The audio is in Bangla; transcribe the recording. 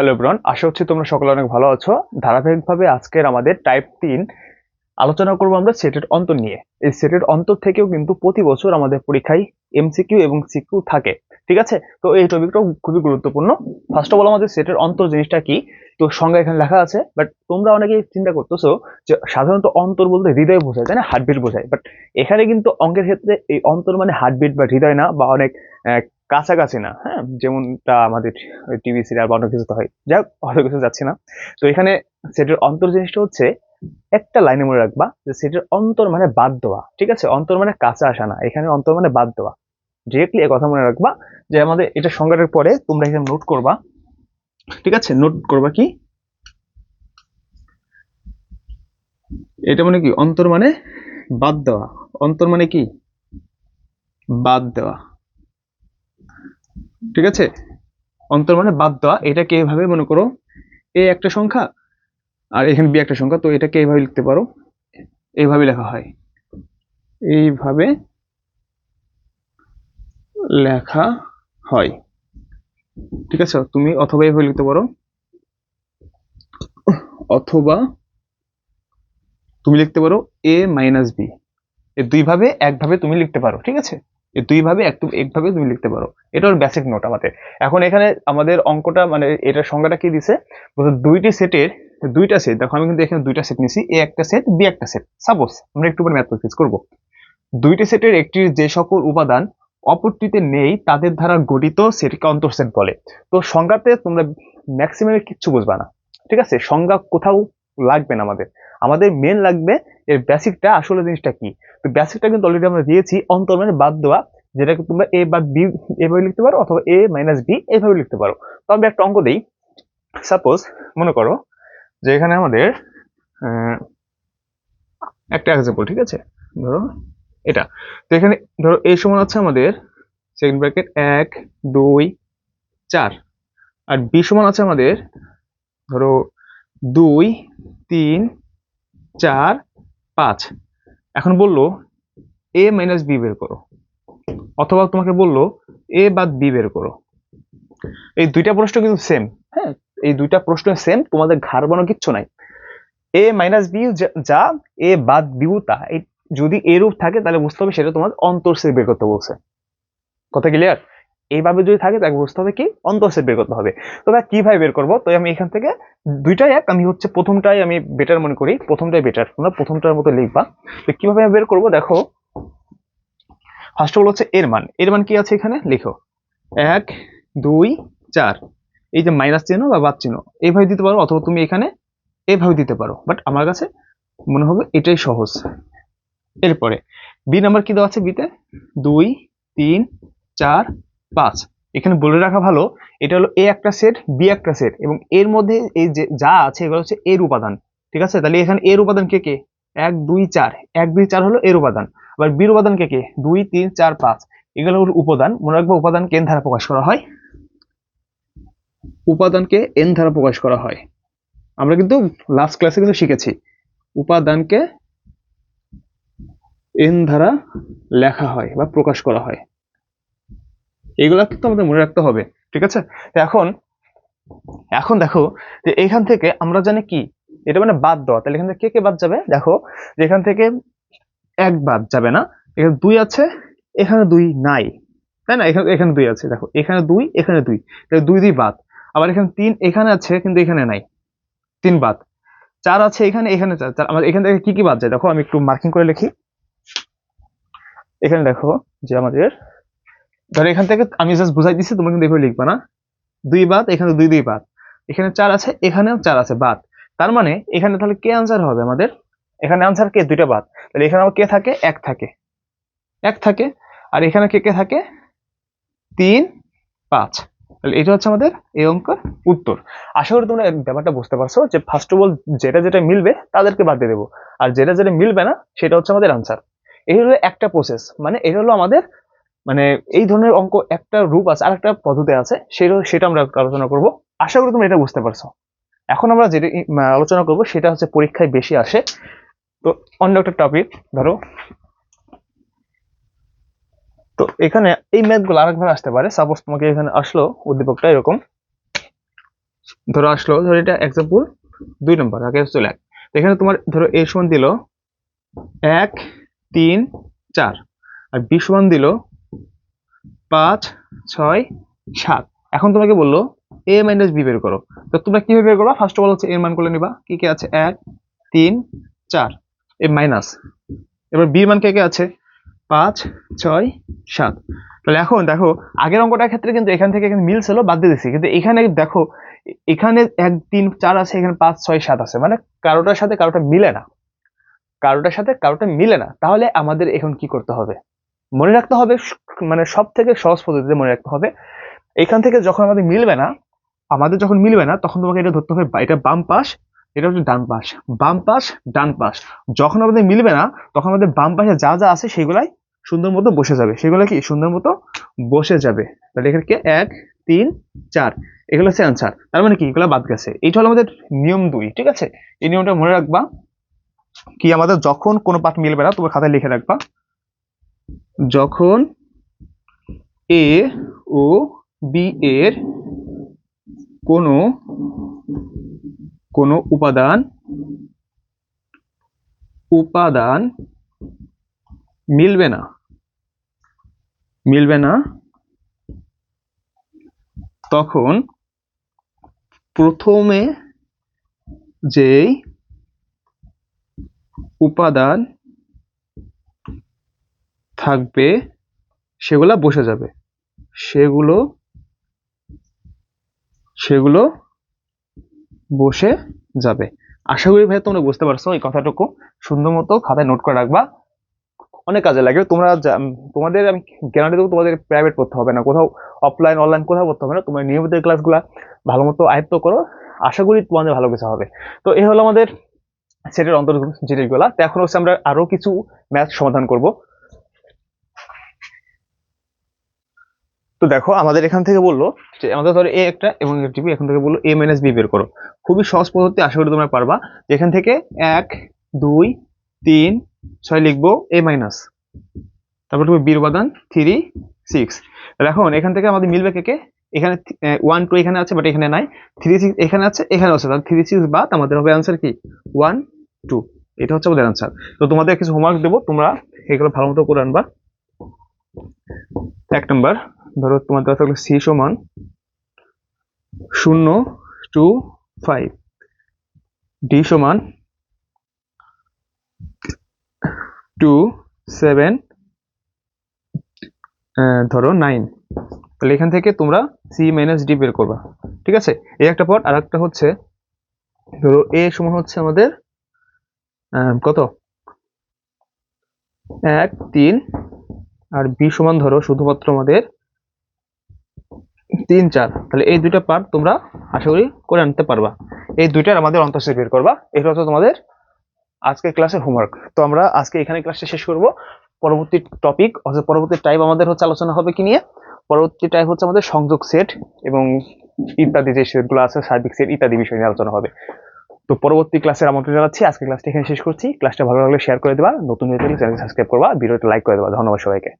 হ্যালো ব্রন আশা হচ্ছে তোমরা সকলে অনেক ভালো আছো। ধারাবাহিকভাবে আজকের আমাদের টাইপ তিন আলোচনা করব আমরা সেটের অন্তর নিয়ে। এই সেটের অন্তর থেকেও কিন্তু প্রতি বছর আমাদের পরীক্ষায় এমসিকিউ এবং সিকিউ থাকে, ঠিক আছে? তো এই টপিকটাও খুবই গুরুত্বপূর্ণ। ফার্স্ট অফ অল আমাদের সেটের অন্তর জিনিসটা কি? তো সংজ্ঞা এখানে লেখা আছে বাট তোমরা অনেকেই চিন্তা করতেছো যে সাধারণত অন্তর বলতে হৃদয় বোঝায়, তাই না? হার্টবিট বোঝায়। বাট এখানে কিন্তু অঙ্কের ক্ষেত্রে এই অন্তর মানে হার্টবিট বা হৃদয় না, বা অনেক কাছাকাছি না হ্যাঁ? যেমনটা আমাদের টিভি সিরিয়াল বা অন্য কিছুতে হয়। যাই অত কিছু যাচ্ছি না। তো এখানে সেটের অন্তর জিনিসটা হচ্ছে, একটা লাইনে মনে রাখবা যে সেটের অন্তর মানে বাদ দেওয়া, ঠিক আছে? অন্তর মানে কাছে আসা না, এখানে অন্তর মানে বাদ দেওয়া। ডিরেক্টলি কথা মনে রাখবা যে আমাদের এটা সংজ্ঞাটার পরে তোমরা এখানে নোট করবা। ঠিক আছে? নোট করবা কি? এটা মানে কি? অন্তর মানে বাদ দেওয়া। অন্তর মানে কি? বাদ দেওয়া। ঠিক আছে? অন্তর মানে বাদ দেওয়া, এটাকে এভাবে মনে করো এ একটা সংখ্যা আর এখানে বি একটা সংখ্যা, তো এটাকে এইভাবে লিখতে পারো। এইভাবে লেখা হয়। এইভাবে লেখা হয়। ঠিক আছে? তুমি অথবা এইভাবে লিখতে পারো। অথবা তুমি লিখতে পারো এ মাইনাস বি। এই দুইভাবে, একভাবে তুমি লিখতে পারো। ঠিক আছে? এই দুইভাবে এক একভাবে তুমি লিখতে পারো। এটা ওর বেসিক নোট আমাদের। এখন এখানে আমাদের অঙ্কটা মানে এটার সংজ্ঞাটা কি দিছে? দুইটি সেটের দুইটা সেট দেখো আমি কিন্তু এখানে দুইটা সেট নিছি এ একটা সেট বি একটা সেট সাপোজ আমরা একটু পরে ম্যাথ প্র্যাকটিস করব। দুইটি সেটের একটির যে সকল উপাদান অপরটিতে নেই, তাদের দ্বারা গঠিত সেটকে অন্তর্সেট বলে। তো সংজ্ঞাতে তোমরা ম্যাক্সিমামে কিচ্ছু বুঝবা না। ঠিক আছে? সংজ্ঞা কোথাও লাগবে না আমাদের। আমাদের মেন লাগবে এর বেসিকটা আসলে জিনিসটা কি? তো বেসিকটা কিন্তু অলরেডি আমরা দিয়েছি অন্তর মানে বাদ দেওয়া, যেটাকে তোমরা এ বা বি এভাবে লিখতে পারো অথবা এ মাইনাস বি এভাবে লিখতে পারো। তো আমি একটা অঙ্ক দিই। সাপোজ মনে করো যে এখানে আমাদের একটা এক্সাম্পল ঠিক আছে? ধরো এটা। তো এখানে ধরো এই সমান আছে আমাদের সেকেন্ড ব্র্যাকেট এক, দুই, চার। আর বি সমান আছে আমাদের ধরো দুই, তিন, চার পাঁচ। এখন বলল, এ মাইনাস বি বের করো। অথবা তোমাকে বলল, এ বাদ বি বের করো। এই দুইটা প্রশ্ন কিন্তু সেম হ্যাঁ এই দুইটা প্রশ্ন সেম তোমাদের ঘাড় বানো কিচ্ছু নাই। এ মাইনাস বি যা এ বাদ বিউ তা। যদি এরূপ থাকে, তাহলে বুঝতে হবে সেটা তোমার অন্তর্সেট বের করতে বলছে। কথা ক্লিয়ার এইভাবে যদি থাকে, তাকে বুঝতে হবে কি? অন্তর্সেট বের করতে হবে। তো ভাই কীভাবে বের করব? তো আমি এখান থেকে দুইটাই এক, আমি হচ্ছে প্রথমটাই আমি বেটার মনে করি, প্রথমটাই বেটার তোমরা প্রথমটার মতো লিখবা। তো কীভাবে আমি বের করব? দেখো ফার্স্ট অফ অল হচ্ছে এর মান। এর মান কি আছে এখানে? লিখো। এক, দুই, চার। এই যে মাইনাস চিহ্ন বা বাদ চিহ্ন এইভাবে দিতে পারো অথবা তুমি এখানে এইভাবে দিতে পারো। বাট আমার কাছে মনে হবে এটাই সহজ। এরপরে বি নাম্বার কি দেওয়া আছে বিতে দুই, তিন, চার পাঁচ। এখানে বলে রাখা ভালো, এটা হলো এ একটা সেট বি একটা সেট এবং এর মধ্যে এই যে যা আছে এগুলো হচ্ছে এর উপাদান। ঠিক আছে? তাহলে এখানে এর উপাদান কে কে? এক, দুই, চার। এক, দুই, চার হলো এর উপাদান। আবার বির উপাদান কে কে? দুই, তিন, চার, পাঁচ। এগুলো হলো উপাদান। মনে রাখব উপাদানকে এন ধারা প্রকাশ করা হয়? উপাদানকে এন ধারা প্রকাশ করা হয়। আমরা কিন্তু লাস্ট ক্লাসে কিন্তু শিখেছি। উপাদানকে এন ধারা লেখা হয় বা প্রকাশ করা হয়। এগুলা কিন্তু আমাদের মনে রাখতে হবে, ঠিক আছে? এখন এখন দেখো যে এখান থেকে আমরা জানি কি? এটা মানে বাদ দেওয়া। তাহলে এখান থেকে কে কে বাদ যাবে? দেখো, যে এখান থেকে এক বাদ যাবে না। এখানে দুই আছে, এখানে দুই নাই। তাই না? এখানে এখানে দুই আছে। দেখো, এখানে দুই এখানে দুই। তাহলে দুই দুই বাদ। আবার এখানে তিন, এখানে আছে, কিন্তু এখানে নাই। তিন বাদ। চার আছে, এখানে এখানে চার। চার আমার এখান থেকে কি কি বাদ যায়? দেখো, আমি একটু মার্কিং করে লিখি। এখানে দেখো যে আমাদের ধরো এখান থেকে আমি জাস্ট বুঝাই দিচ্ছি তোমরা কিন্তু এভাবে লিখবা না। দুই বাদ, এখানে দুই দুই বাদ। এখানে চার আছে, এখানেও চার আছে, বাদ। তার মানে এখানে তাহলে কে আনসার হবে আমাদের? এখানে আনসার কে? দুইটা বাদ। তাহলে এখানে আমার কে থাকে? এক থাকে। এক থাকে। আর এখানে কে কে থাকে? তিন, পাঁচ। তাহলে এটা হচ্ছে আমাদের এই অঙ্কের উত্তর। আশা করি তোমরা ব্যাপারটা বুঝতে পারছ যে ফার্স্ট অফ অল যেটা যেটা মিলবে তাদেরকে বাদ দিয়ে দেবো। আর যেটা যেটা মিলবে না, সেটা হচ্ছে আমাদের আনসার এই হলো একটা প্রসেস মানে এটা হলো আমাদের মানে এই ধরনের অঙ্ক একটা রূপ আছে আর একটা পদ্ধতি আছে, সেটা সেটা আমরা আলোচনা করব। আশা করি তোমরা এটা বুঝতে পারছ। এখন আমরা যেটা আলোচনা করব সেটা হচ্ছে পরীক্ষায় বেশি আসে। তো অন্য একটা টপিক ধরো। তো, এখানে এই ম্যাথগুলো আরেকভাবে আসতে পারে। সাপোজ তোমাকে এখানে আসলো, উদ্দীপকটা এরকম। ধরো আসলো, ধরো এটা এক্সাম্পল দুই নম্বর আগে চলে এক। এখানে তোমার, ধরো এ সমান দিল এক, তিন, চার। আর বি সমান দিল পাঁচ, ছয়, সাত। এখন তোমাকে বলল এ মাইনাস বি বের করো। তো তোমরা কীভাবে বের করবা? ফার্স্ট অফ অল হচ্ছে এর মান করে নিবা। কি কি আছে? এক, তিন, চার। এ মাইনাস এবার বি মান কে কে আছে? পাঁচ, ছয়, সাত। তাহলে এখন দেখো, আগের অঙ্কটার ক্ষেত্রে কিন্তু এখান থেকে এখানে মিল ছিল বাদ দিয়ে দিচ্ছি কিন্তু এখানে দেখো, এখানে এক, তিন, চার আছে, এখানে পাঁচ, ছয়, সাত আছে। মানে কারোটার সাথে কারোটা মিলে না। কারোটার সাথে কারোটা মিলে না। তাহলে আমাদের এখন কি করতে হবে? মনে রাখতে হবে মানে সব থেকে সহজ পদ্ধতিতে মনে রাখতে হবে, এখান থেকে যখন আমাদের মিলবে না, আমাদের যখন মিলবে না, তখন তোমাকে এটা ধরতে হবে, এটা বাম পাশ, এটা হচ্ছে ডান পাশ, বাম পাশ, ডান পাশ, যখন আমাদের মিলবে না, তখন আমাদের বাম পাশে যা যা আছে সেগুলাই সুন্দর মতো বসে যাবে, সেগুলো কি সুন্দর মতো বসে যাবে, তাহলে এখানে কি, এক, তিন, চার, এগুলো হচ্ছে অ্যান্সার তার মানে কি, এগুলো বাদ গেছে, এইটা হলো আমাদের নিয়ম দুই, ঠিক আছে? এই নিয়মটা মনে রাখবা, কি আমাদের যখন কোনো পাঠ মিলবে না, তোমার খাতায় লিখে রাখবা যখন এ ও বি এর কোনো কোনো উপাদান উপাদান মিলবে না। মিলবে না। তখন প্রথমে যেই উপাদান থাকবে, সেগুলা বসে যাবে। সেগুলো সেগুলো বসে যাবে। আশা করি ভাই তোমরা বুঝতে পারছ এই কথাটুকু। সুন্দর মতো খাতায় নোট করে রাখবা। অনেক কাজে লাগে তোমরা তোমাদের আমি গ্যারান্টি দেবো তোমাদের প্রাইভেট পড়তে হবে না। কোথাও অফলাইন অনলাইন কোথাও পড়তে হবে না। তোমরা নিয়মিত ক্লাসগুলো ভালো মতো আয়ত্ত করো। আশা করি তোমাদের ভালো কিছু হবে। তো এই হলো আমাদের সেটের অন্তর্গত জিনিসগুলা। তো এখন হচ্ছে আমরা আরও কিছু ম্যাথ সমাধান করব। তো দেখো, আমাদের এখান থেকে বলল যে, আমাদের ধরো এ একটা এবং টিভি এখান থেকে বলল এ মাইনাস বি বের করো। খুবই সহজ পদ্ধতি, আশা করি তোমরা পারবা। এখান থেকে এক, দুই, তিন, ছয় লিখব এ মাইনাস তারপর তুমি বীর উপাদান থ্রি সিক্স এখন এখান থেকে আমাদের মিলবে কে কে? এখানে ওয়ান টু এখানে আছে বাট এখানে নাই। থ্রি সিক্স এখানে আছে এখানে আছে। তাহলে থ্রি সিক্স বাদ, আমাদের হবে অ্যান্সার কি? ওয়ান টু এটা হচ্ছে আমাদের অ্যান্সার তো তোমাদের কিছু হোমওয়ার্ক দেবো, তোমরা এগুলো ভালো মতো করে আনবা। এক নম্বর ধরো তোমার দেওয়া থাকল সি সমান শূন্য টু ফাইভ। ডি সমান টু সেভেন ধরো নাইন। তাহলে এখান থেকে তোমরা সি মাইনাস ডি বের করবা, ঠিক আছে? এই একটা পর আর একটা হচ্ছে, ধরো এ সমান হচ্ছে আমাদের কত? এক, তিন, আর বি সমান ধরো শুধুমাত্র আমাদের তিন, চার। তাহলে এই দুইটা পার্ট তোমরা আশা করি করে আনতে পারবা। এই দুইটার আমাদের অন্তঃস্থ বের করবা। এটা হচ্ছে তোমাদের আজকের ক্লাসের হোমওয়ার্ক তো আমরা আজকে এখানে ক্লাসটা শেষ করব। পরবর্তী টপিক অর্থাৎ পরবর্তী টাইপ আমাদের হচ্ছে আলোচনা হবে কি নিয়ে? পরবর্তী টাইপ হচ্ছে আমাদের সংযোগ সেট এবং ইত্যাদি যে সেটগুলো আছে, সার্বিক সেট ইত্যাদি বিষয় নিয়ে আলোচনা হবে। তো পরবর্তী ক্লাসের আমন্ত্রণ জানাচ্ছি। আজকে ক্লাসটা এখানে শেষ করছি। ক্লাসটা ভালো লাগলে শেয়ার করে দেবা। নতুন হয়ে থাকলে চ্যানেল সাবস্ক্রাইব করবা। ভিডিওটা লাইক করে দেবা। ধন্যবাদ সবাইকে।